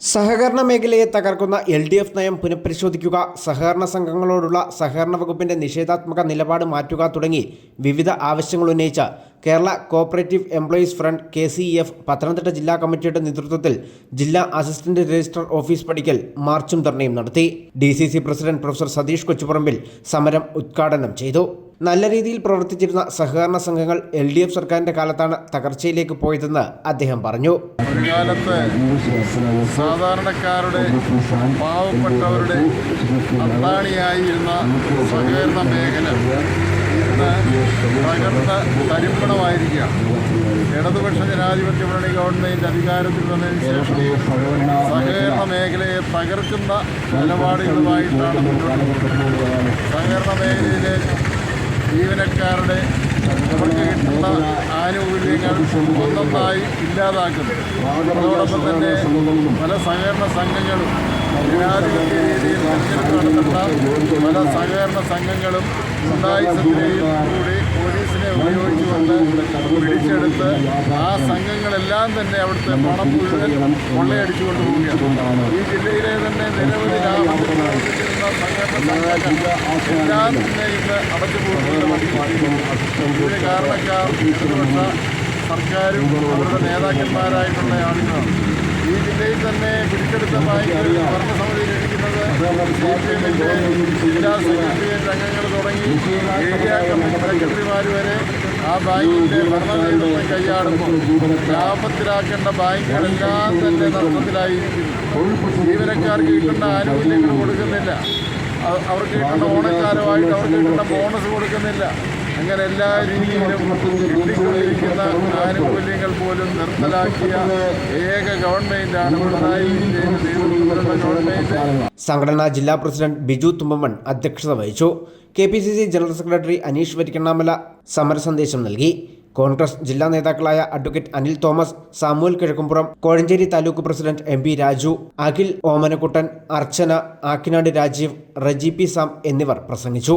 സഹകരണ മേഖലയെ തകർക്കുന്ന എൽ ഡി എഫ് നയം പുനഃപരിശോധിക്കുക സഹകരണ സംഘങ്ങളോടുള്ള സഹകരണ വകുപ്പിന്റെ നിഷേധാത്മക നിലപാട് മാറ്റുക തുടങ്ങി വിവിധ ആവശ്യങ്ങൾ ഉന്നയിച്ച Kerala cooperative employees front K C F Pathanamthitta ജില്ലാ കമ്മിറ്റിയുടെ നേതൃത്വത്തിൽ ജില്ലാ അസിസ്റ്റന്റ് രജിസ്ട്രാർ ഓഫീസ് പടിക്കൽ മാർച്ചും ധർണയും നടത്തി. D president professor Satheesh Kochuparambil സമരം ഉദ്ഘാടനം ചെയ്തു. നല്ല രീതിയിൽ പ്രവർത്തിച്ചിരുന്ന സഹകരണ സംഘങ്ങൾ എൽ ഡി എഫ് സർക്കാരിന്റെ കാലത്താണ് തകർച്ചയിലേക്ക് പോയതെന്ന് അദ്ദേഹം പറഞ്ഞു. സാധാരണക്കാരുടെ പാവപ്പെട്ടവരുടെ അത്താണിയായിരുന്ന സഹകരണ മേഖല ഇന്ന് തകർന്ന ഇടതുപക്ഷ ജനാധിപത്യ മുന്നണി ഗവൺമെന്റ് അധികാരത്തിൽ വന്നതിന് ശേഷം സഹകരണ മേഖലയെ തകർക്കുന്ന നിലപാടുകളുമായിട്ടാണ് സഹകരണ മേഖലയിലെ ജീവനക്കാരുടെ ആനുകൂല്യങ്ങൾ ഒന്നൊന്നായി ഇല്ലാതാക്കുന്നു. അതോടൊപ്പം തന്നെ പല സഹകരണ സംഘങ്ങളും പല സഹകരണ സംഘങ്ങളും ഉണ്ടായിസത്തിനെയും കൂടി പോലീസിനെ ഉപയോഗിച്ചുകൊണ്ട് പിടിച്ചെടുത്ത് ആ സംഘങ്ങളെല്ലാം തന്നെ അവിടുത്തെ പണം മുഴുവൻ കൊള്ളയടിച്ചു കൊണ്ടുപോവുകയാണ് ഈ ജില്ലയിലെ തന്നെ നിരവധി ലാഭം സംഘടന എല്ലാം തന്നെ ഇന്ന് അടച്ചുപൂട്ടുന്ന ഇതിന് കാരണക്കാർ ഇടതുപക്ഷ സർക്കാരും അവരുടെ നേതാക്കന്മാരായിട്ടുള്ള ആളുകളാണ് ഈ ജില്ലയിൽ തന്നെ പിടിച്ചെടുത്ത ബാങ്കുകൾ ഭരണസമിതിയിലിരിക്കുന്നത് സി പി എമ്മിന്റെ ജില്ലാ സെക്രട്ടേറിയറ്റ് അംഗങ്ങൾ തുടങ്ങി ഏരിയ കമ്മിറ്റി സെക്രട്ടറിമാർ വരെ ആ ബാങ്കിന്റെ ഭരണ നേതൃത്വം കൈയാടുമ്പോൾ ലാഭത്തിലാക്കേണ്ട ബാങ്കുകളെല്ലാം തന്നെ നഷ്ടത്തിലായിരിക്കുന്നു ജീവനക്കാർക്ക് കിട്ടുന്ന ആനുകൂല്യങ്ങൾ കൊടുക്കുന്നില്ല അവർക്ക് കിട്ടുന്ന ഓണക്കാലമായിട്ട് അവർക്ക് കിട്ടുന്ന ബോണസ് കൊടുക്കുന്നില്ല അങ്ങനെ എല്ലാ രീതിയിലും കിട്ടിക്കൊണ്ടിരിക്കുന്ന ആനുകൂല്യങ്ങൾ പോലും നിർത്തലാക്കിയ ഏക ഗവൺമെന്റാണ് പിണറായി സംഘടനാ ജില്ലാ പ്രസിഡന്റ് ബിജു തുമ്മൻ അധ്യക്ഷത വഹിച്ചു. K P C C general secretary Aneesh Varikkannamala സമരസന്ദേശം നൽകി. കോൺഗ്രസ് ജില്ലാ നേതാക്കളായ advocate Anil Thomas Samuel Kizhakkumpuram Kozhencherry taluk president M P Raju Akhil Omanakuttan Archana Akkinad Rajeev Reji P Sam എന്നിവർ പ്രസംഗിച്ചു.